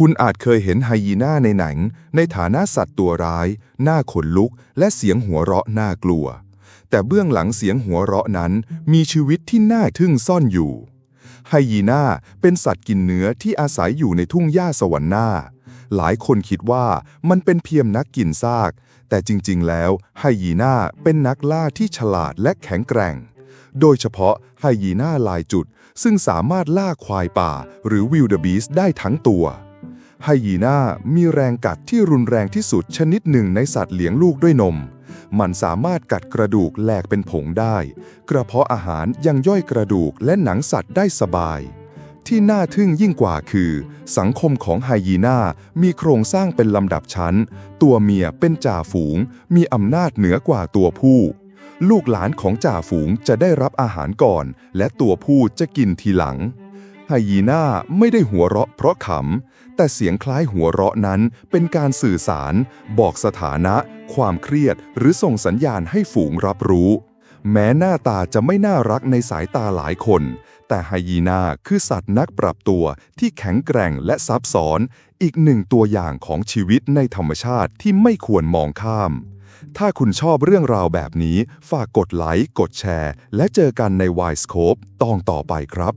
คุณอาจเคยเห็นไฮยีน่าในหนัง ในฐานะสัตว์ตัวร้าย หน้าขนลุก และเสียงหัวเราะน่ากลัว แต่เบื้องหลังเสียงหัวเราะนั้น มีชีวิตที่น่าทึ่งซ่อนอยู่ ไฮยีน่าเป็นสัตว์กินเนื้อที่อาศัยอยู่ในทุ่งหญ้าสวรรค์หน้า หลายคนคิดว่ามันเป็นเพียงนักกินซาก แต่จริงๆ แล้วไฮยีน่าเป็นนักล่าที่ฉลาดและแข็งแกร่ง โดยเฉพาะไฮยีน่าลายจุด ซึ่งสามารถล่าควายป่า หรือวิลเดอร์บีสได้ทั้งตัว ไฮยีน่ามีแรงกัดที่รุนแรงที่สุดชนิดหนึ่งในสัตว์เลี้ยงลูกด้วยนม มันสามารถกัดกระดูกแหลกเป็นผงได้ กระเพาะอาหารยังย่อยกระดูกและหนังสัตว์ได้สบาย ที่น่าทึ่งยิ่งกว่าคือ สังคมของไฮยีน่ามีโครงสร้างเป็นลำดับชั้น ตัวเมียเป็นจ่าฝูง มีอำนาจเหนือกว่าตัวผู้ลูกหลานของจ่าฝูงจะได้รับอาหารก่อน และตัวผู้จะกินทีหลัง ไฮยีน่าไม่ได้หัวเราะเพราะขำ แต่เสียงคล้ายหัวเราะนั้นเป็นการสื่อสาร บอกสถานะ ความเครียด หรือส่งสัญญาณให้ฝูงรับรู้ แม้หน้าตาจะไม่น่ารักในสายตาหลายคน แต่ไฮยีน่าคือสัตว์นักปรับตัวที่แข็งแกร่งและซับซ้อน อีกหนึ่งตัวอย่างของชีวิตในธรรมชาติที่ไม่ควรมองข้าม ถ้าคุณชอบเรื่องราวแบบนี้ ฝากกดไลค์ กดแชร์ และเจอกันใน w i s e c o p e ตอนต่อไปครับ